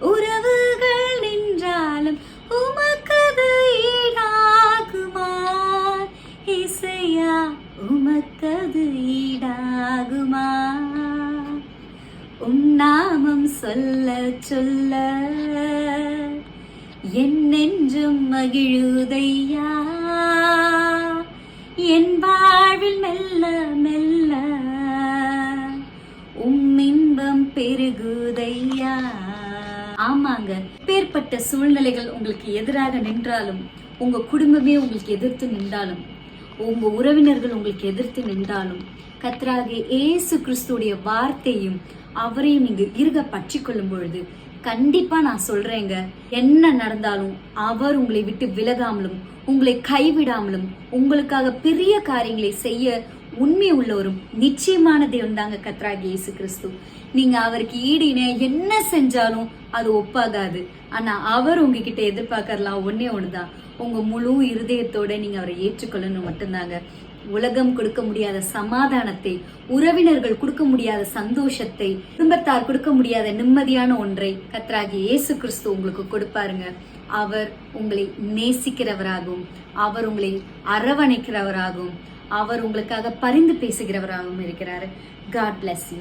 உறவுகள் நின்றாலும் உமக்கது ஈடாகுமார் இசையா உமக்கது ஈடாகுமா? உம் நாமம் சொல்ல சொல்ல. என் நெஞ்சும் மகிழுதையா? என் வாழ்வில் மெல்ல மெல்ல. உம் இன்பம் பெருகுதையா? ஆமாங்க. பேர்பட்ட சூழ்நிலைகள் உங்களுக்கு எதிராக நின்றாலும் உங்க குடும்பமே உங்களுக்கு எதிர்த்து நின்றாலும் உங்க உறவினர்கள் உங்களுக்கு எதிர்த்து நின்றாலும் கத்ராகிய ஏசு கிறிஸ்துடைய வார்த்தையும் அவரையும் நீங்க இருக பற்றி கொள்ளும் பொழுது கண்டிப்பா நான் சொல்றேங்க. என்ன நடந்தாலும் அவர் உங்களை விட்டு விலகாமலும் உங்களை கைவிடாமலும் உங்களுக்காக பெரிய காரியங்களை செய்ய உண்மை உள்ளவரும் நிச்சயமான தேவன் தாங்க கத்ராகி இயேசு கிறிஸ்து. நீங்க அவருக்கு ஈடின என்ன செஞ்சாலும் அது ஒப்பாகாது. ஆனா அவர் உங்ககிட்ட எதிர்பார்க்கறலாம் ஒன்னே ஒண்ணுதான். உங்க முழு இருதயத்தோட நீங்க அவரை ஏற்றுக்கொள்ளணும் மட்டும்தாங்க. உலகம் கொடுக்க முடியாத சமாதானத்தை உறவினர்கள் கொடுக்க முடியாத சந்தோஷத்தை குடும்பத்தார் கொடுக்க முடியாத நிம்மதியான ஒன்றை கத்ராகி இயேசு கிறிஸ்து உங்களுக்கு கொடுப்பாருங்க. அவர் உங்களை நேசிக்கிறவராகவும் அவர் உங்களை அரவணைக்கிறவராகவும் அவர் உங்களுக்காக பரிந்து பேசுகிறவராகவும் இருக்கிறாரு. God bless you